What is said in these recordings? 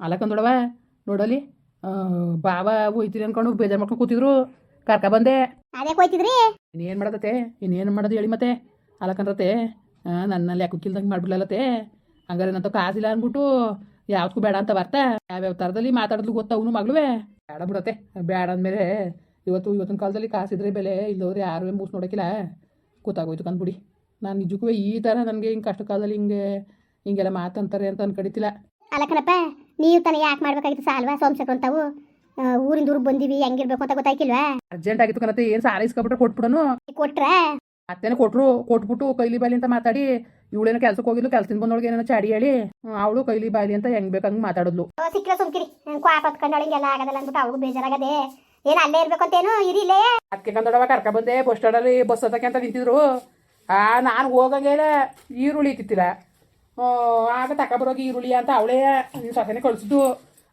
ಅಲ್ಲಕಂದೊಡವ ನೋಡಲಿ. ಬಾವ ಹೋಯ್ತೀನಿ ಅನ್ಕೊಂಡು ಬೇಜಾರು ಮಾಡ್ಕೊಂಡು ಕೂತಿದ್ರು. ಕರ್ಕ ಬಂದೆ. ಅದೇ ಹೋಯ್ತಿದ್ರಿ? ಇನ್ನೇನು ಮಾಡದತ್ತೆ ಇನ್ನೇನು ಮಾಡೋದು ಹೇಳಿ ಮತ್ತೆ. ಅಲಕಂದ್ರತೆ ನನ್ನಲ್ಲಿ ಯಾಕೆ ಕಿಲ್ದಂಗೆ ಮಾಡ್ಬಿಡ್ಲತ್ತೆ ಹಂಗಾರೆ ನಂತ ಕಾಸಿಲ್ಲ ಅಂದ್ಬಿಟ್ಟು ಯಾವ್ದಕ್ಕೂ ಬೇಡ ಅಂತ ಬರ್ತಾ. ಯಾವ್ಯಾವ ಥರದಲ್ಲಿ ಮಾತಾಡಿದ್ಲು ಗೊತ್ತವನು ಮಗಳುವೆ? ಬೇಡ ಬಿಡತ್ತೆ. ಬೇಡ ಅಂದಮೇಲೆ ಇವತ್ತು ಇವತ್ತಿನ ಕಾಲದಲ್ಲಿ ಕಾಸಿದ್ರೆ ಬೆಲೆ ಇಲ್ಲವ್ರು ಯಾರು ಮೂಸ್ ನೋಡೋಕ್ಕಿಲ್ಲ ಕೂತಾಗೋಯ್ತು ಕಂದ್ಬಿಡಿ. ನಾನು ನಿಜಕ್ಕೂ ಈ ಥರ ನನಗೆ ಹಿಂಗೆ ಕಷ್ಟ ಕಾಲದಲ್ಲಿ ಹಿಂಗೆ ಹಿಂಗೆಲ್ಲ ಮಾತಂತಾರೆ ಅಂತ ಅನ್ಕಡಿತಿಲ್ಲ. ಅಲ್ಲಕನಪ್ಪ ನೀವು ತಾನೇ ಯಾಕೆ ಮಾಡ್ಬೇಕಾಗಿತ್ತು ಸಾಲ್ವಾ ಸೋಮಶೇಖರ್ ಆ, ಊರಿಂದ ಊರಿಗೆ ಬಂದಿವಿ ಹೆಂಗಿರ್ಬೇಕು ಅಂತ ಗೊತ್ತಾಯ್ಕಿಲ್ವಾ? ಅರ್ಜೆಂಟ್ ಆಗಿತ್ತು ಕಣತ್ತೆ ಏನು ಸಾಲ ಇಸ್ಕೊಬಿಟ್ರೆ ಕೊಟ್ಬಿಡೋನು? ಕೊಟ್ರ? ಅತ್ತೇನೆ ಕೊಟ್ರು ಕೊಟ್ಬಿಟ್ಟು ಕೈಲಿ ಬಾಲಿ ಅಂತ ಮಾತಾಡಿ ಇವಳೇನೋ ಕೆಲ್ಸಕ್ಕೆ ಹೋಗಿದ್ಲು ಕೆಲ್ಸದಿಂದ ಬಂದೊಳಗೆ ಏನೋ ಚಾಡಿ ಹೇಳಿ ಅವಳು ಕೈಲಿ ಬಾಲಿ ಅಂತ ಹೆಂಗ್ ಬೇಕಂಗ್ ಮಾತಾಡಿದ್ಲು. ಸಿಕ್ಕರೆ ಸುಮ್ಕಿರಿ ಕ್ವಾಪ ಹೊತ್ಕೊಂಡವಳು ಹಿಂಗೆಲ್ಲ ಆಗದಲ್ಲ ಅಂದ್ಬಿಟ್ಟು ಅವಳು ಬೇಜಾರಾಗದೆ. ಏನು ಅಲ್ಲೇ ಇರ್ಬೇಕು ಅಂತೇನು ಇರಿ ಇಲ್ಲೇ. ಅದಕ್ಕೆ ಕಂದೊಡವ ಕರ್ಕ ಬಂದೆ ಬಸ್ ಸ್ಟ್ಯಾಂಡಲ್ಲಿ ಬಸ್ ಹತ್ತಕ್ಕೆ ಅಂತ ನಿಂತಿದ್ರು. ಆ ನಾನು ಹೋಗಂಗೇನೆ ಈರುಳ್ಳಿ ತಿತ್ತಿಲ್ಲ ಆಗ ಬರೋಗಿ ಈರುಳ್ಳಿ ಅಂತ ಅವಳೇ ಸೊಸೆನೆ ಕಳಿಸಿದ್ದು.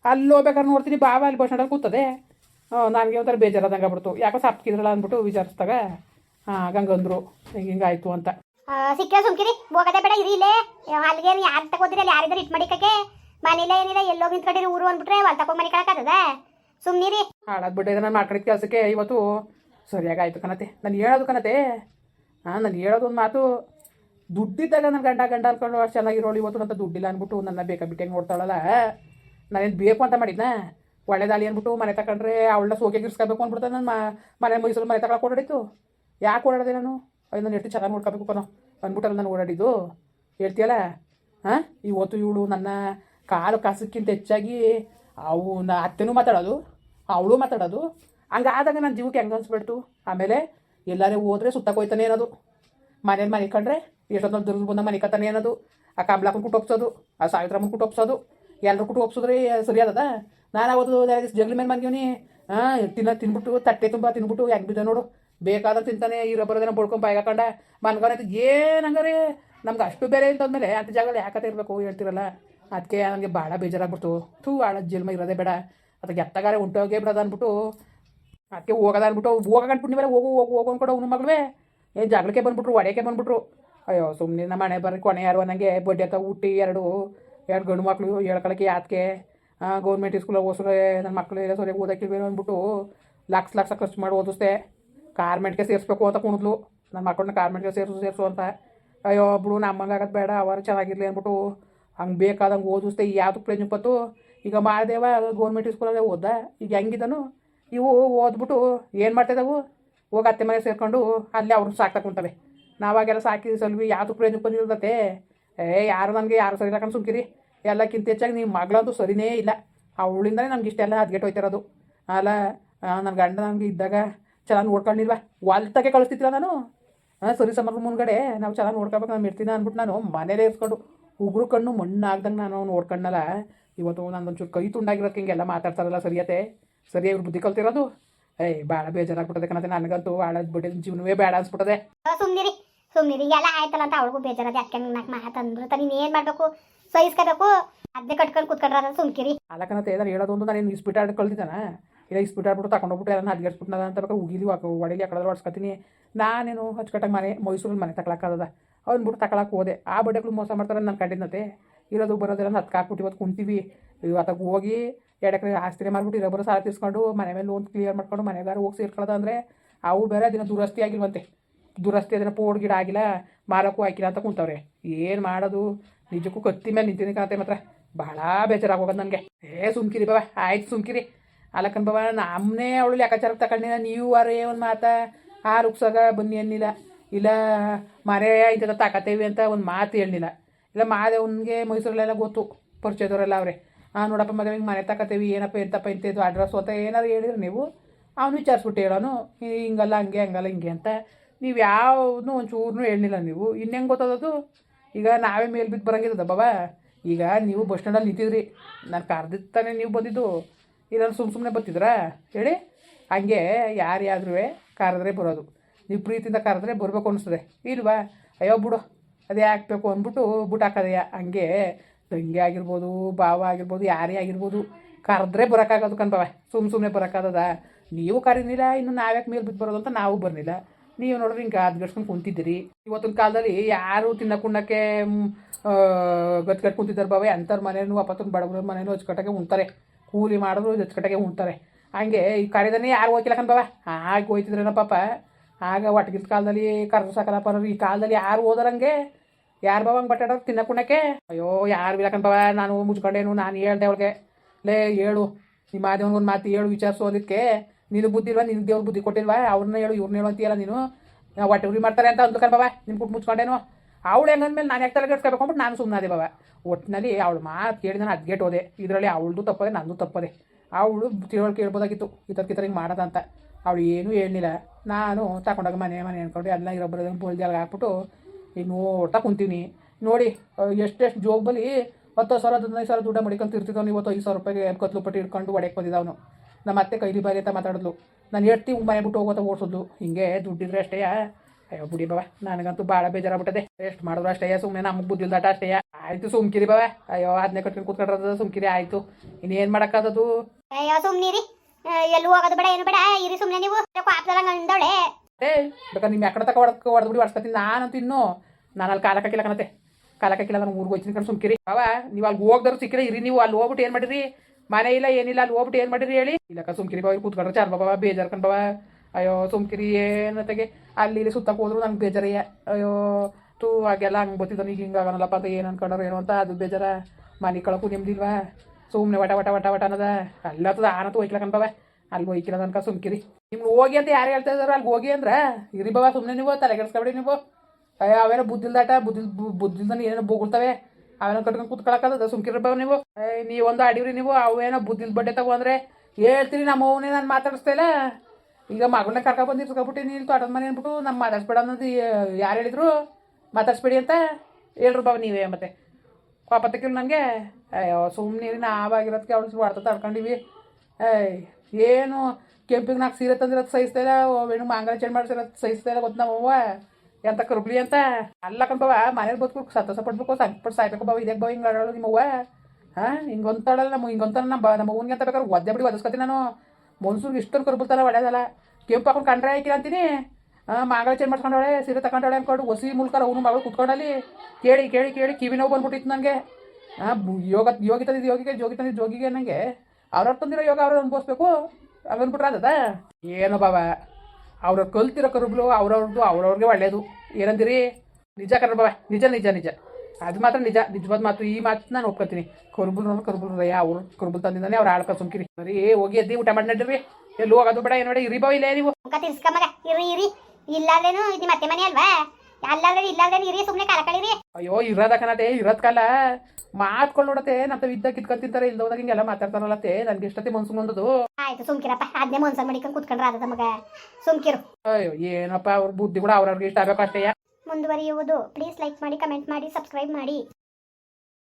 ಅಲ್ಲಿ ಹೋಗ್ಬೇಕಾದ್ರೆ ನೋಡ್ತೀನಿ ಬಾವ ಅಲ್ಲಿ ಬಸ್ ಸ್ಟ್ಯಾಂಡಲ್ಲಿ ಕೂತದೆ. ನನಗೆ ಒಂಥರ ಬೇಜಾರಾದಂಗೆ ಆಗ್ಬಿಡ್ತು. ಯಾಕೋ ಸಪ್ಕಿದ್ರಲ್ಲ ಅಂದ್ಬಿಟ್ಟು ವಿಚಾರಿಸಿದಾಗ ಹಾಂ ಗಂಗಂದ್ರು ಹಿಂಗೆ ಹಿಂಗಾಯ್ತು ಅಂತ. ಸಿಕ್ಕ ಸುಮ್ಕಿರಿ? ಹೋಗದೆ ಬೇಡ ಇರಿ ಇಲ್ಲೇ. ಅಲ್ಲಿಗೆ ಯಾರು ತಗೋದಿರಿ ಅಲ್ಲಿ ಯಾರಿದ್ರೆ ಇಟ್ ಮಾಡಿಕಕ್ಕೆ? ಮನೇಲೆ ಏನಿಲ್ಲ ಎಲ್ಲೋ ನಿಂತ್ಕೊಂಡಿರಿ ಊರು ಅಂದ್ಬಿಟ್ರೆ ಅಲ್ಲಿ ತಗೋ ಮನೆ ಕಳಕತ್ತದ ಸುಮ್ಮನಿರಿ ಹಾಳಾಗಿ ಬಿಟ್ಟಿದೆ ನಾನು ಮಾಡ್ಕೊಂಡಿದ್ದ ಕೆಲಸಕ್ಕೆ. ಇವತ್ತು ಸರಿಯಾಗಿ ಆಯ್ತು ಕಣತೆ. ನಾನು ಹೇಳೋದು ಕಣತೆ. ಹಾಂ ನಾನು ಹೇಳೋದು ಒಂದು ಮಾತು. ದುಡ್ಡಿದ್ದಾಗ ನನ್ನ ಗಂಡ ಗಂಡ ಅನ್ಕೊಂಡು ಅಷ್ಟು ಚೆನ್ನಾಗಿರೋಳು ಇವತ್ತು ಅಂತ ದುಡ್ಡಿಲ್ಲ ಅಂದ್ಬಿಟ್ಟು ನನ್ನ ಬೇಕಾ ಬಿಟ್ಟಂಗೆ ನೋಡ್ತಾಳಲ್ಲ. ನಾನೇನು ಬೇಕು ಅಂತ ಮಾಡಿದ್ನ? ಒಳ್ಳೇದಾಲಿ ಅಂದ್ಬಿಟ್ಟು ಮನೆ ತಗೊಂಡ್ರೆ ಅವಳನ್ನ ಸೋಕೆ ಗಿರ್ಸ್ಕೋಬೇಕು ಅಂದ್ಬಿಡ್ತಾ ನನ್ನ ಮನೆ ಮೈಸೂರು ಮನೆ ತಗೊಳಕ್ಕೆ ಓಡಾಡಿತ್ತು ಯಾಕೆ ಓಡಾಡಿದೆ ನಾನು? ಅಯ್ಯೋ, ನಾನು ಎಷ್ಟು ಚೆನ್ನಾಗಿ ನೋಡ್ಕೋಬೇಕು ಕಣೋ. ಅಂದ್ಬಿಟ್ಟಲ್ಲ ನಾನು ಓಡಾಡಿದ್ದು. ಹೇಳ್ತೀಯಲ್ಲ? ಹಾಂ? ಇವತ್ತು ಇವಳು ನನ್ನ ಕಾಲು ಕಾಸಕ್ಕಿಂತ ಹೆಚ್ಚಾಗಿ ಅವು ನಾ ಅತ್ತೆನೂ ಮಾತಾಡೋದು, ಅವಳು ಮಾತಾಡೋದು. ಹಂಗಾದಾಗ ನನ್ನ ಜೀವಕ್ಕೆ ಹೆಂಗೆ ಅನಿಸ್ಬಿಡ್ತು? ಆಮೇಲೆ ಎಲ್ಲಾರೇ ಹೋದ್ರೆ ಸುತ್ತಕ್ಕೆ ಹೋಯ್ತಾನೆ ಅನ್ನೋದು ಮನೇಲಿ ಮನೆ ಕಂಡ್ರೆ ಎಷ್ಟೊಂದು ದುರ್ಗ ಬಂದ ಮನೆ ಕತ್ತಾನೆ ಅನ್ನೋದು ಆ ಕಾಬ್ಲಾಕನ್ ಕುಟ್ಟು ಒಪ್ಸೋದು, ಆ ಸಾವಿತ್ರಮ್ಮನ ಕುಟ್ಟು ಒಪ್ಸೋದು ಎಲ್ಲರೂ ಕುಟ್ಟು ಒಪ್ಸಿದ್ರೆ ಸರಿ ಅದದ ನಾನು ಅವತ್ತು ಜಗ್ಲಿ ಮೇಲೆ ಮನ್ಗಿವ್ನಿ ಹಾಂ ತಿನ್ನ, ತಿನ್ಬಿಟ್ಟು, ತಟ್ಟೆ ತುಂಬ ತಿನ್ಬಿಟ್ಟು ಹೆಂಗೆ ಬಿದ್ದ ನೋಡು? ಬೇಕಾದ್ರೆ ತಿಂತಾನೆ, ಈ ದಿನ ಬಡ್ಕೊಂಡು ಬಾಯ್ ಹಾಕೊಂಡ ಮನ್ಕೊಂಡೈತೆ ಏನು ಹಂಗಾರೆ? ನಮ್ಗೆ ಅಷ್ಟು ಬೇರೆ ಅಂತಂದಮೇಲೆ ಅಂತ ಜಾಗದಲ್ಲಿ ಯಾಕತ್ತೆ ಇರಬೇಕು? ಹೇಳ್ತಿರಲ್ಲ. ಅದಕ್ಕೆ ನನಗೆ ಭಾಳ ಬೇಜಾರಾಗ್ಬಿಡ್ತು. ಥೂ ಆಳ ಜಲ್ಮ ಇರೋದೇ ಬೇಡ. ಅದಕ್ಕೆ ಎತ್ತಗಾರೆ ಉಂಟೋಗೇ ಬಿಡೋದು ಅಂದ್ಬಿಟ್ಟು ಅದಕ್ಕೆ ಹೋಗೋದ ಅಂದ್ಬಿಟ್ಟು ಹೋಗಂಟ್ಬಿಟ್ಟು ನೀವೆಲ್ಲ ಹೋಗು ಹೋಗು ಹೋಗು ಅನ್ಕೊಂಡು ಅವ್ನ ಮಗಳೇ ಏನು ಜಾಗಕ್ಕೆ ಬಂದ್ಬಿಟ್ರು, ಒಡೆಯಕ್ಕೆ ಬಂದ್ಬಿಟ್ರು. ಅಯ್ಯೋ ಸುಮ್ಮನೆ ನಮ್ಮ ಮನೆ ಬರ್ರಿ ಕೊನೆ ಯಾರು ನನಗೆ ಬಡ್ಡಿ ಅಂತ ಹುಟ್ಟಿ ಎರಡು ಎರಡು ಗಂಡು ಮಕ್ಕಳು ಹೇಳ್ಕೊಳಕ್ಕೆ ಯಾತಕ್ಕೆ ಗೌರ್ಮೆಂಟ್ ಸ್ಕೂಲಲ್ಲಿ ಓದಿಸ್ರೆ ನನ್ನ ಮಕ್ಕಳು ಎಲ್ಲ ಸರಿಯಾಗಿ ಓದಕ್ಕಿಲ್ವೇನೋ ಅಂದ್ಬಿಟ್ಟು ಲಕ್ಷ ಲಕ್ಷ ಖರ್ಚು ಮಾಡಿ ಓದಿಸ್ದೆ. ಕಾರ್ಮೆಂಟ್ಗೆ ಸೇರಿಸ್ಬೇಕು ಅಂತ ಕುಣಿದ್ಲು. ನನ್ನ ಮಕ್ಕಳನ್ನ ಕಾರ್ಮೆಂಟ್ಗೆ ಸೇರಿಸು ಸೇರಿಸು ಅಂತ. ಅಯ್ಯೋ, ಬಿಡು ನಮ್ಮಂಗಾಗದು ಬೇಡ, ಅವರು ಚೆನ್ನಾಗಿರಲಿ ಅಂದ್ಬಿಟ್ಟು ಹಂಗೆ ಬೇಕಾದಂಗೆ ಓದಿಸ್ದೆ. ಯಾವ್ದು ಪ್ಲೇಜ್ ಪತ್ತು ಈಗ ಮಾದೇವ ಗೌರ್ಮೆಂಟ್ ಸ್ಕೂಲಲ್ಲೇ ಓದ್ದ. ಈಗ ಹೆಂಗಿದನು? ಇವು ಓದ್ಬಿಟ್ಟು ಏನು ಮಾಡ್ತಿದ್ದಾವು ಹೋಗಿ ಅತ್ತೆ ಮನೆ ಸೇರಿಕೊಂಡು ಅಲ್ಲಿ ಅವ್ರನ್ನ ಸಾಕ್ತಾ ಕುಂತವೆ. ನಾವಾಗೆಲ್ಲ ಸಾಕಿ ಸಲ್ವಿ, ಯಾವುದು ಪ್ರಯೋಜನಕ್ಕೆ ಬಂದಿರ್ತತೆ ಏ, ಯಾರು ನನಗೆ ಯಾರು ಸರಿ ಹಾಕೊಂಡು ಸುಮ್ಕಿರಿ. ಎಲ್ಲಕ್ಕಿಂತ ಹೆಚ್ಚಾಗಿ ನೀವು ಮಗಳಂತೂ ಸರಿನೇ ಇಲ್ಲ. ಅವಳಿಂದನೇ ನಮ್ಗೆ ಇಷ್ಟೆಲ್ಲ ಹದ್ಗೆಟ್ಟು ಹೋಯ್ತಿರೋದು. ಅಲ್ಲ ನನ್ನ ಗಂಡ ನನಗೆ ಇದ್ದಾಗ ಚೆನ್ನಾಗಿ ನೋಡ್ಕೊಂಡಿಲ್ವಾ ಹೊಲ್ತಕ್ಕೆ ಕಳಿಸ್ತಿತ್ತಿಲ್ಲ ನಾನು. ಸರಿ ಸಮರ್ಥ ಮುಂದ್ಗಡೆ, ನಾವು ಚೆನ್ನಾಗಿ ನೋಡ್ಕೋಬೇಕು ನಾನು ಇರ್ತೀನಿ ಅಂದ್ಬಿಟ್ಟು ನಾನು ಮನೇಲೇ ಇರ್ಸ್ಕೊಂಡು ಉಗುರು ಕಣ್ಣು ಮಣ್ಣು ಆಗ್ದಂಗೆ ನಾನು ನೋಡ್ಕೊಂಡಲ್ಲ ಇವತ್ತು ಒಂಚೂರು ಕೈ ತುಂಡಾಗಿರೋಕೆ ಹಿಂಗೆಲ್ಲ ಮಾತಾಡ್ತಾರಲ್ಲ ಸರಿಯತೆ. ಸರಿ ಇವ್ರು ಬುದ್ಧಿ ಕಲ್ತಿರೋದು. ಏಯ್ ಭಾಳ ಬೇಜಾರಾಗ್ಬಿಟ್ಟದೆ ಕಣತೆ. ನನಗಂತೂ ಆಳದ್ ಬಿಟ್ಟಿದ್ದು ಜೀವನವೇ ಬೇಡ ಅನ್ಸ್ಬಿಟ್ಟದೆ. ಸುಮ್ನಿರಿ, ಎಲ್ಲ ಆಯ್ತಲ್ಲ ಅಂತ ಅವಳಿಗೂ ಬೇಜಾರದೆ ಅದಕ್ಕೆ ನಾಲ್ಕು ಮಾತಂದ್ರು ನೀನು ಏನು ಮಾಡಬೇಕು? ಸಹಿಸ್ಕೋಬೇಕು ಅದೇ ಕಟ್ಕೊಂಡು ಕುತ್ಕೊಂಡ್ರ ಸುಮ್ಕಿರಿ. ಅಲ್ಲಕನತೆ ಏನಾರ ಹೇಳೋದು ಅಂತ ನಾನು ಇಸ್ಪಿಟ್ ಆಡ್ ಕಳ್ದಿದ್ದಾನ? ಇಲ್ಲ, ಇಸ್ಪಿಟ್ ಆಡ್ಬಿಟ್ಟು ತಗೊಂಡೋಗ್ಬಿಟ್ಟು ಎಲ್ಲ ಹದ್ಗೆಡ್ಸ್ಬಿಟ್ಟು ಅಂತ ಬೇಕಾದ್ರೆ ಉಗಿಲಿ ಒಡಲಿ ಯಾಕಡೆ ಹೊಡ್ಸ್ಕೊತೀನಿ ನಾನೇನು ಹಚ್ಕಟ್ಟಾಗ ಮನೆ, ಮೈಸೂರಲ್ಲಿ ಮನೆ ತಗೊಳಕ್ಕಾಗದ ಅವ್ನು ಬಿಟ್ಟು ತಕೊಳಕ್ಕೆ ಹೋದೆ. ಆ ಬಡ್ಡೆಗಳು ಮೋಸ ಮಾಡ್ತಾರೆ ನಾನು ಕಂಡಿದ್ದಂತೆ ಇರೋದು ಬರೋದೆಲ್ಲ ಹತ್ತು ಹಾಕ್ಬಿಟ್ಟು ಇವತ್ತು ಕುಂತೀವಿ. ಇವತ್ತಾಗ ಹೋಗಿ ಎಡಕ್ಕೆ ಆಸ್ತಿನೇ ಮಾಡ್ಬಿಟ್ಟು ಇರೋಬ್ಬರು ಸಾಲ ತೀರ್ಸ್ಕೊಂಡು, ಮನೆ ಮೇಲೆ ಲೋನ್ ಕ್ಲಿಯರ್ ಮಾಡ್ಕೊಂಡು ಮನೆಗಾರ ಹೋಗಿ ಸೇರ್ಕೊಳ್ಳೋದು ಅಂದರೆ ಅವು ಬೇರೆ ದಿನ ದುರಸ್ತಿ ಆಗಿಲ್ವಂತೆ. ದುರಸ್ತಿ ಅದನ್ನ ಪೋಡ್ ಗಿಡ ಆಗಿಲ್ಲ ಮಾರಕ್ಕೂ ಹಾಕಿಲ್ಲ ಅಂತ ಕುಂತವ್ರೆ. ಏನು ಮಾಡೋದು? ನಿಜಕ್ಕೂ ಕತ್ತಿ ಮೇಲೆ ನಿಂತಿನಿ ಕಾಣತ್ತೆ ಮಾತ್ರ. ಭಾಳ ಬೇಜಾರಾಗೋಗೋದು ನನಗೆ. ಏ, ಸುಮ್ಕಿರಿ ಬಾಬಾ ಆಯ್ತು, ಸುಮ್ಕಿರಿ. ಅಲ್ಲಕ್ಕನ್ ಬಾಬಾ ನಮ್ಮನ್ನೇ ಅವಳು ಲೆಕ್ಕಾಚಾರ ತಗೊಂಡಿಲ್ಲ ನೀವು ಅರೇ ಒಂದು ಮಾತಾ. ಆ ರುಕ್ಸಾಗ ಬನ್ನಿ ಅನ್ನಿಲ್ಲ. ಇಲ್ಲ, ಮರೆ, ಇಂಥದ್ದು ತಾಕತ್ತೇವಿ ಅಂತ ಒಂದು ಮಾತು ಹೇಳಲಿಲ್ಲ. ಇಲ್ಲ, ಮಾದೇವನ್ಗೆ ಮೈಸೂರಲ್ಲೆಲ್ಲ ಗೊತ್ತು. ಪರಿಚಯದವರೆಲ್ಲ ಅವರೇ. ಹಾಂ ನೋಡಪ್ಪ ಮಗ ಹಿಂಗೆ ಮನೆ ತಕತೇವಿ ಏನಪ್ಪ, ಎಂತಪ್ಪ, ಇಂಥದ್ದು ಅಡ್ರೆಸ್ ಅಂತ ಏನಾದ್ರು ಹೇಳಿದ್ರೆ ನೀವು ಅವ್ನು ವಿಚಾರಿಸ್ಬಿಟ್ಟು ಹೇಳೋನು. ಹಿಂಗಲ್ಲ, ಹಂಗೆ, ಹಂಗಲ್ಲ, ಹಿಂಗೆ ಅಂತ ನೀವು ಯಾವನು ಒಂಚೂರ್ನೂ ಹೇಳಿಲ್ಲ ನೀವು. ಇನ್ನೇನು ಗೊತ್ತದದು ಈಗ ನಾವೇ ಮೇಲೆ ಬಿದ್ದು ಬರೋಂಗಿದ್ದದ ಬಾಬಾ. ಈಗ ನೀವು ಬಸ್ ಸ್ಟ್ಯಾಂಡಲ್ಲಿ ನಿಂತಿದ್ರಿ. ನಾನು ಕರೆದಿತ್ತಾನೆ ನೀವು ಬಂದಿದ್ದು. ಇಲ್ಲ ಸುಮ್ಮ ಸುಮ್ಮನೆ ಬರ್ತಿದ್ರಾ? ಹೇಳಿ. ಹಂಗೆ ಯಾರ್ಯಾದ್ರೂ ಕರೆದ್ರೆ ಬರೋದು. ನೀವು ಪ್ರೀತಿಯಿಂದ ಕರೆದ್ರೆ ಬರಬೇಕು ಅನಿಸ್ತದೆ. ಇಲ್ವಾ? ಅಯ್ಯೋ ಬಿಡು. ಅದೇ ಹಾಕ್ಬೇಕು ಅಂದ್ಬಿಟ್ಟು ಬುಟ್ ಹಾಕೋದೆಯ. ಹಂಗೆ ತಂಗಿ ಆಗಿರ್ಬೋದು ಬಾವ ಆಗಿರ್ಬೋದು, ಯಾರೇ ಆಗಿರ್ಬೋದು ಕರೆದ್ರೆ ಬರೋಕ್ಕಾಗೋದು ಕಣ್ಬವ ಸುಮ್ಮ ಸುಮ್ಮನೆ ಬರೋಕ್ಕಾಗದ ನೀವು ಕರೀನಿಲ್ಲ ಇನ್ನು ನಾವ್ಯಾಕೆ ಮೇಲೆ ಬಿದ್ದು ಬರೋದು ಅಂತ ನಾವು ಬರ್ನಿಲ್ಲ ನೀವು ನೋಡ್ರಿ ಹಿಂಗೆ ಅದ್ಗಡ್ಸ್ಕೊಂಡು ಕುಂತಿದ್ದೀರಿ. ಇವತ್ತಿನ ಕಾಲದಲ್ಲಿ ಯಾರು ತಿನ್ನೋಕೆ ಗತ್ಕಟ್ಟು ಗತ್ ಕಟ್ ಕುಂತಿದ್ದಾರೆ ಬಾವೆ. ಅಂಥವ್ರ ಮನೇನು ಅಪ್ಪತ್ತನ ಬಡವ್ರ ಮನೇನು ಅಚ್ಚುಕಟ್ಟಾಗೆ ಉಣ್ತಾರೆ. ಕೂಲಿ ಮಾಡಿದ್ರು ಅಚ್ಚುಕಟ್ಟಾಗೆ ಉಣ್ತಾರೆ. ಹಂಗೆ ಈ ಕಾರ್ಯದನ್ನೇ ಯಾರು ಹೋಯ್ತಿಲ್ಲ ಬಾವ. ಆಗ ಹೋಯ್ತಿದ್ರೇನ ಪಾಪ. ಆಗ ಒಟ್ಟಿಗಿದ್ದ ಕಾಲದಲ್ಲಿ ಕರ್ದು ಸಾಕಲ್ಲಪ್ಪ ಅನ್ನೋರು ಈ ಕಾಲದಲ್ಲಿ ಯಾರು ಓದರಂಗೆ ಯಾರು ಬಾವ ಹಂಗೆ ಬಟ್ಟಾಡೋರು ತಿನ್ನಕ್ಕುಣಕ್ಕೆ ಅಯ್ಯೋ, ಯಾರು ಕಣ್ ಬಾವ. ನಾನು ಮುಚ್ಕೊಂಡೇನು, ನಾನು ಹೇಳ್ದೆ ಅವ್ರಿಗೆ ಲೇ, ಹೇಳು. ನಿಮ್ಮ ಮಾದೇವನಿಗೊಂದು ಮಾತು ಹೇಳು, ವಿಚಾರಿಸು ಅದಕ್ಕೆ ನೀನು ಬುದ್ಧಿ ಇಲ್ವಾ? ನಿನ್ ದೇವ್ರ ಬುದ್ಧಿ ಕೊಟ್ಟಿಲ್ವಾ? ಅವ್ರನ್ನ ಹೇಳು, ಇವ್ರನ್ನ ಹೇಳು ಅಂತೀಯಲ್ಲ ನೀನು? ವಾಟ್ ಉರಿ ಮಾಡ್ತಾರೆ ಅಂತ ಅಂದ್ಕೊ ಬಾಬಾ, ನಿನ್ ಕುಟ್ ಮುಚ್ಕೊಂಡೇನು? ಅವಳು ಹೆಂಗಂದ್ಮೇಲೆ ನಾನು ಯಾಕೆ ತಲೆ ಕೆಡ್ಸ್ಕೊಬೇಕು ನಾನು ಸುಮ್ಮನಾದೆ ಬಾಬಾ. ಒಟ್ಟಿನಲ್ಲಿ ಅವಳು ಮಾತು ಕೇಳಿದ ನಾನು ಅದ್ಗೆಟ್ ಹೋದೆ. ಇದರಲ್ಲಿ ಅವಳದು ತಪ್ಪದೆ, ನಂದು ತಪ್ಪದೆ. ಅವಳು ತಿಳುವಳಿಕೆ ಕೇಳ್ಬೋದಾಗಿತ್ತು ಈ ಥರ ಹಿಂಗೆ ಮಾಡೋದಂತ ಅವಳು ಏನೂ ಹೇಳಿಲ್ಲ ನಾನು ತಗೊಂಡೋಗಿ ಮನೆ ಮನೆ ಅಂದ್ಕೊಂಡು ಎಲ್ಲ ಇರೋ ಬೋಲ್ದಾಗ ಹಾಕ್ಬಿಟ್ಟು ಈಗ ನೋಡ್ತಾ ಕುಂತೀನಿ. ನೋಡಿ, ಎಷ್ಟೆಷ್ಟು ಜೋಬಲ್ಲಿ ಹತ್ತು ಸಾವಿರ, ಹದಿನೈದು ಸಾವಿರ ದುಡ್ಡು ಮಡಿಕೊಂಡು ತಿರ್ತಿದ್ದವನು ಇವತ್ತು ಐದು ಸಾವಿರ ರೂಪಾಯಿಗೆ ಕತ್ಲು ಪಟ್ಟಿ ಇಟ್ಕೊಂಡು ಒಡೆಗೆ ಬಂದಿದ್ದವನು. ನಮ್ಮ ಅತ್ತೆ ಕೈಲಿ ಬಾರಿ ಅಂತ ಮಾತಾಡಿದ್ಲು. ನಾನು ಹೇಳ್ತಿ ಮನೆ ಬಿಟ್ಟು ಹೋಗೋತ ಓಡಿಸಿದ್ಲು. ಹಿಂಗೆ ದುಡ್ಡಿದ್ರೆ ಅಷ್ಟೇ ಅಯ್ಯೋ ಬಿಡಿ ಬಾವ ನನಗಂತೂ ಭಾಳ ಬೇಜಾರಾಗ್ಬಿಟ್ಟದೆ. ರೆಸ್ಟ್ ಮಾಡಿದ್ರು ಅಷ್ಟೇ ಸುಮ್ಮನೆ ನಮಗೆ ಬುದ್ಧಿಲ್ದಾಟ ಅಷ್ಟೇ ಆಯ್ತು ಸುಮ್ಕಿರಿ ಬಾವ. ಅಯ್ಯೋ ಅದನ್ನೇ ಕಟ್ಕೊಂಡು ಕೂತ್ಕೊಂಡ್ರದ ಸುಮ್ಕಿರಿ ಆಯಿತು. ಇನ್ನೇನು ಮಾಡೋಕ್ಕಾದದು? ಅಯ್ಯೋ ಸುಮ್ನಿರಿ. ಎಲ್ಲೂ ಹೋಗೋದು ಬೇಡ ಏನು ಬೇಡ. ಇರಿ ಸುಮ್ನೆ ನೀವು. ಅಂದವಳೆ ಏ ಬೇಕಾದ್ರೆ ನಿಮ್ಮ ಯಾಕಡೆ ತಕ ಹೊಡ್ಕ ಹೊಡೆದ್ಬಿಡಿ ಹೊಡ್ಸ್ಕೊತೀನಿ. ನಾನಂತೂ ಇನ್ನೂ ನಾನು ಅಲ್ಲಿ ಕಾಲಕ್ಕೆ ಹಾಕಿಲ್ಲ ಕಣತೆ ಕಾಲಕ್ಕೆ ಹಾಕಿಲ್ಲ ನಾನು ಊರಿಗೆ ಹೋಗ್ತೀನಿ ಕಣ್ ಸುಮ್ಕಿರಿ. ಬಾ ನೀವು ಅಲ್ಲಿ ಹೋಗ್ದಾರು ಸಿಕ್ಕಿರಿ ಇರಿ ನೀವು. ಅಲ್ಲಿ ಹೋಗ್ಬಿಟ್ಟು ಏನು ಮಾಡಿರಿ? ಮನೆ ಇಲ್ಲ, ಏನಿಲ್ಲ, ಅಲ್ಲಿ ಹೋಗ್ಬಿಟ್ಟು ಏನು ಮಾಡಿರಿ ಹೇಳಿ? ಇಲ್ಲಕ್ಕ, ಸುಮ್ಕಿರಿ ಬಾವಿ ಕೂತ್ಕೊಂಡ್ರೆ ಚಾರ್ ಬಾಬಾ ಬೇಜಾರ್ ಕಣ್ ಬಾವ ಅಯ್ಯೋ, ಸುಮ್ಕಿರಿ ಏನತೆಗೆ ಅಲ್ಲಿ ಇಲ್ಲಿ ಸುತ್ತಕ್ಕೆ ಹೋದ್ರು ನಂಗೆ ಬೇಜಾರಯ್ಯ ಅಯ್ಯೋ, ತೂ ಆಗೆಲ್ಲ ಹಂಗೆ ಬತ್ತಿದ್ದಾನೆ ಈಗ ಹಿಂಗೆ ಆಗನಲ್ಲಪ್ಪ ಅಂತ ಏನು ಅನ್ಕೊಂಡ್ರು ಏನು ಅಂತ ಅದು ಬೇಜಾರ. ಮನೆ ಕಳಕು ನಿಮ್ದಿಲ್ವಾ? ಸುಮ್ಮನೆ ವಟ ವಟ ವಟ ವಟ ಅನ್ನದ. ಅಲ್ಲತ್ತದ ಆನತ್ತು ಹೋಯ್ಕಿಲ್ಲ ಕಣ್ ಬಾವ ಅಲ್ಲಿ ಹೋಯ್ಕಿಲ್ಲ ತನಕ, ಸುಮ್ಕಿರಿ. ನಿಮ್ಗೆ ಹೋಗಿ ಅಂತ ಯಾರು ಹೇಳ್ತಾ ಇದಾರೋ ಅಲ್ಲಿ ಹೋಗಿ ಅಂದ್ರೆ? ಇರಿ ಬಾಬಾ ಸುಮ್ಮನೆ ನೀವು ತಲೆ ಕೆಡಿಸ್ಕೊಬೇಡಿ ನೀವು. ಅಯ್ಯೋ, ಅವೇನೋ ಬುದ್ಧಿಲ್ದಾಟ ಬುದ್ಧಿ ಬುದ್ಧಿಲ್ದಾನೆ ಏನೇನೋ ಬೋಗುಳ್ತವೆ. ಅವೇನೋ ಕಟ್ಕೊಂಡು ಕೂತ್ಕೊಳಕದ ಸುಮ್ಕಿರಿ ಬಾವ ನೀವು. ಒಂದು ಆಡಿವ್ರಿ ನೀವು ಅವೇನೋ ಬುದ್ಧಿಲ್ ಬಡ್ಡೆ ತಗೊಂಡ್ರೆ ಹೇಳ್ತೀರಿ ನಮ್ಮ ಅವನೇ ನಾನು ಮಾತಾಡಿಸ್ತಾ ಇಲ್ಲ. ಈಗ ಮಗಳನ್ನ ಕರ್ಕೊ ಬಂದು ಇರ್ಸ್ಕೊಬಿಟ್ಟು, ನೀನು ತೋಟದ ಮನೆ ಅಂದ್ಬಿಟ್ಟು ನಮ್ಮ ಮಾತಾಡ್ಸ್ಬೇಡ ಅನ್ನೋದು ಯಾರು ಹೇಳಿದ್ರು? ಮಾತಾಡ್ಸ್ಬೇಡಿ ಅಂತ ಹೇಳ್ರಿ ಬಾವ ನೀವೇ ಮತ್ತೆ. ಕೋಪತ್ತಕ್ಕಿಲ್ಲ ನನಗೆ ಅಯ್ಯೋ ಸುಮ್ಮನೆ ನಾವಾಗಿರೋದಕ್ಕೆ ಅವಳು ಹೊಡ್ತ ತಡ್ಕೊಂಡಿವಿ. ಏಯ್, ಏನು ಕೆಂಪಿಗೆ ನಾಲ್ಕು ಸೀರೆ ತಂದಿರೋದು ಸಹಿಸ್ತಾ ಇಲ್ಲ ಹೆಣ್ಣು ಮಾಂಗಲ ಚೇಂಜ್ ಮಾಡ್ಸಿರೋದು ಸಹಿಸ್ತಾ ಇಲ್ಲ ಗೊತ್ತು ನಮ್ಮವ್ವ ಎಂತ ಕರುಬ್ಲಿ ಅಂತ? ಅಲ್ಲ ಕಣ್ಬವ ಮನೇಲಿ ಬದುಕು ಸಂತೋಷ ಪಡ್ಬೇಕು, ಸಂಕಟ ಸಾಯ್ಬೇಕು ಬಾವ ಇದೇ ಬಾವ ಹಿಂಗೆ ಆಡೋಳು ನಿಮ್ಮವ್ವ? ಹಾಂ ಹಿಂಗೊಂತಾಳಲ್ಲ ನಮ್ಮ ಹಿಂಗೊಂತಾನ ನಮ್ಮ ನಮ್ಮ ಅಂತ ಬೇಕಾದ್ರೆ ಒದ್ದೆ ಬಿಡಿ ಒದಸ್ಕೊತೀನಿ ನಾನು. ಮನ್ಸೂರ್ಗೆ ಇಷ್ಟೊಂದು ಕರ್ಬುತ್ತಾರ ಒಳ್ಳೆದಲ್ಲ. ಕೆಂಪು ಹಾಕೊಂಡು ಕಂಡ್ರೆ ಹಾಕಿಲ್ಲ ಅಂತೀನಿ. ಹಾಂ ಮಾಂಗಲ ಚೇಂಜ್ ಮಾಡ್ಕೊಂಡವಳೆ ಸೀರೆ ತಗೊಂಡವಳೆ ಅನ್ಕೊಂಡು ಹೊಸಿ ಮೂಲಕ ಅವನು ಮಗಳು ಕುತ್ಕೊಂಡಲ್ಲಿ. ಕೇಳಿ ಕೇಳಿ ಕೇಳಿ, ಕಿವಿ ನೋವು ಬಂದ್ಬಿಟ್ಟಿತ್ತು ನನಗೆ ಯೋಗ, ಯೋಗಿ ತಂದಿದ್ದು ಯೋಗಿಗೆ, ಜೋಗಿ ತಂದಿದ್ದು ಜೋಗಿಗೆ ನನಗೆ ಅವ್ರವ್ರು ತಂದಿರೋ ಯೋಗ ಅವ್ರು ಅನ್ಭವಿಸ್ಬೇಕು. ಹಂಗನ್ಬಿಟ್ರೆ ಅದದ ಏನೋ ಬಾವ. ಅವ್ರವ್ರು ಕಲ್ತಿರೋ ಕರುಬ್ಲು ಅವ್ರವ್ರದ್ದು ಅವ್ರವ್ರಿಗೆ ಒಳ್ಳೇದು. ಏನಂತೀರಿ? ನಿಜ ಕರ ಬಾವ ನಿಜ ನಿಜ ನಿಜ. ಅದು ಮಾತ್ರ ನಿಜ ನಿಜವಾದ ಮಾತು ಈ ಮಾತು ನಾನು ಒಪ್ಕೊತೀನಿ. ಕರುಬುಲ್ ನೋಡ್ರಿ ಕರುಬುಲ್ ರಯ್ಯ ಅವ್ರು ಕರುಬುಲ್ ತಂದಿದ್ದಾನೆ ಅವ್ರು ಆಳ್ಕ ಸುಮ್ಕಿರಿ ಸರಿ ಹೋಗಿ ಎದ್ದಿ ಊಟ ಮಾಡಿ ನಡ್ರಿ. ಎಲ್ಲಿ ಹೋಗೋದು ಬೇಡ ಏನು ನೋಡಿ ಇರಿ ಇಲ್ಲ ಇಲ್ಲೇ ನೀವು. ಮುಖ ತಿರ್ಸ್ಕ ಮಗ ಇರಿ ಇರಿ. ಇಲ್ಲಾಂದ್ರೇನು ಇದು ಮತ್ತೆ ಮನೆ ಅಲ್ವಾ? ಅಲ್ಲಾದ್ರೆ ಇಲ್ಲಾಂದ್ರೆ ಇರಿ ಸುಮ್ನೆ ಕಾಲ ಕಳೀರಿ. ಅಯ್ಯೋ ಇರೋದ ಕಣತೆ ಇರೋದ್ ಕಾಲ. ಮಾತ್ಕೊಂಡು ನೋಡತ್ತೆ ನಮ್ಮ ಇದ್ದ ಕಿತ್ಕೊಂಡ್ ತಿಂತಾರೆ ಇಲ್ದೋದಾಗ ಹಿಂಗೆಲ್ಲ ಮಾತಾಡ್ತಾರಲ್ಲತ್ತೆ. ನನ್ಗೆ ಇಷ್ಟತೆ ಮನ್ಸು ಬಂದದು ಆಯ್ತು ಸುಮ್ಕಿರಪ್ಪ ಅದನ್ನೇ ಮನ್ಸನ್ ಮಡಿಕೊಂಡು ಕುತ್ಕೊಂಡ್ರ ಅದ ಮಗ. ಸುಮ್ಕಿರು. ಅಯ್ಯೋ ಏನಪ್ಪ ಅವ್ರ ಬುದ್ಧಿ ಕೂಡ ಅವ್ರವ್ರಿಗೆ ಇಷ್ಟ ಆಗಬೇಕು ಅಷ್ಟೇ. ಮುಂದುವರಿಯುವುದು. ಪ್ಲೀಸ್ ಲೈಕ್ ಮಾಡಿ ಕಮೆಂಟ್ ಮಾಡಿ ಸಬ್ಸ್ಕ್ರೈಬ್ ಮಾಡಿ.